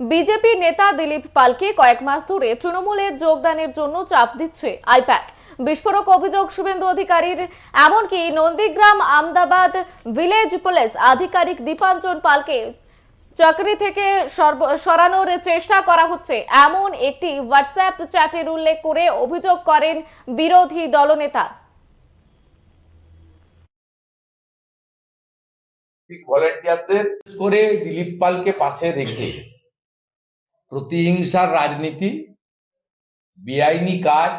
BJP নেতা দিলীপ পালকে কয়েক মাস ধরে তৃণমূলের যোগদানের জন্য চাপ দিচ্ছে আইপ্যাক। বিস্ফোরক অভিযোগ শুভেন্দু অধিকারীর এমনকি নন্দীগ্রাম আমদাবাদ ভিলেজ পুলিশ আধিকারিক দীপাঞ্জন পালকে চাকরি থেকে সরানোর চেষ্টা করা হচ্ছে। এমন একটি হোয়াটসঅ্যাপ চ্যাটের উল্লেখ করে অভিযোগ করেন বিরোধী দলনেতা। ভলেন্টিয়ারদের করে দিলীপ পালকে পাশে রেখে প্রতিহিংসার রাজনীতি, বেআইনি কাজ,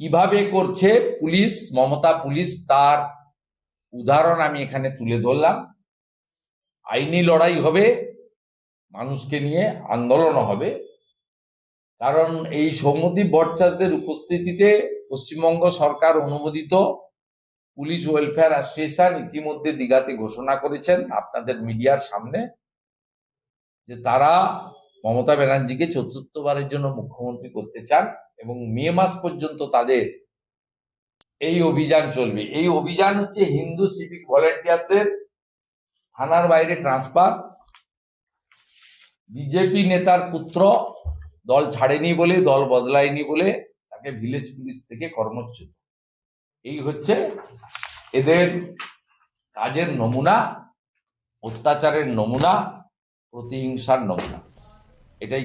কীভাবে করছে পুলিশ, মমতা পুলিশ তার উদাহরণ আমি এখানে তুলে ধরলাম। আইনি লড়াই হবে, মানুষকে নিয়ে আন্দোলন হবে। কারণ এই সৌমদীপ ভট্টাচার্যদের উপস্থিতিতে পশ্চিমবঙ্গ সরকার অনুমোদিত পুলিশ ওয়েলফেয়ার অ্যাসোসিয়েশন ইতিমধ্যে দিঘাতে ঘোষণা করেছেন আপনাদের মিডিয়ার সামনে। যে তারা মমতা ব্যানার্জিকে চতুর্থবারের জন্য মুখ্যমন্ত্রী করতে চান এবং মে মাস পর্যন্ত তাদের এই অভিযান চলবে। এই অভিযান হচ্ছে হিন্দু সিভিক ভলেন্টিয়ারদের থানার বাইরে ট্রান্সফার বিজেপি নেতার পুত্র দল ছাড়েনি বলে, দল বদলায়নি বলে তাকে ভিলেজ পুলিশ থেকে কর্মচ্যুত। এই হচ্ছে এদের কাজের নমুনা, অত্যাচারের নমুনা। প্রতিহিংসার নমুনা। এটাই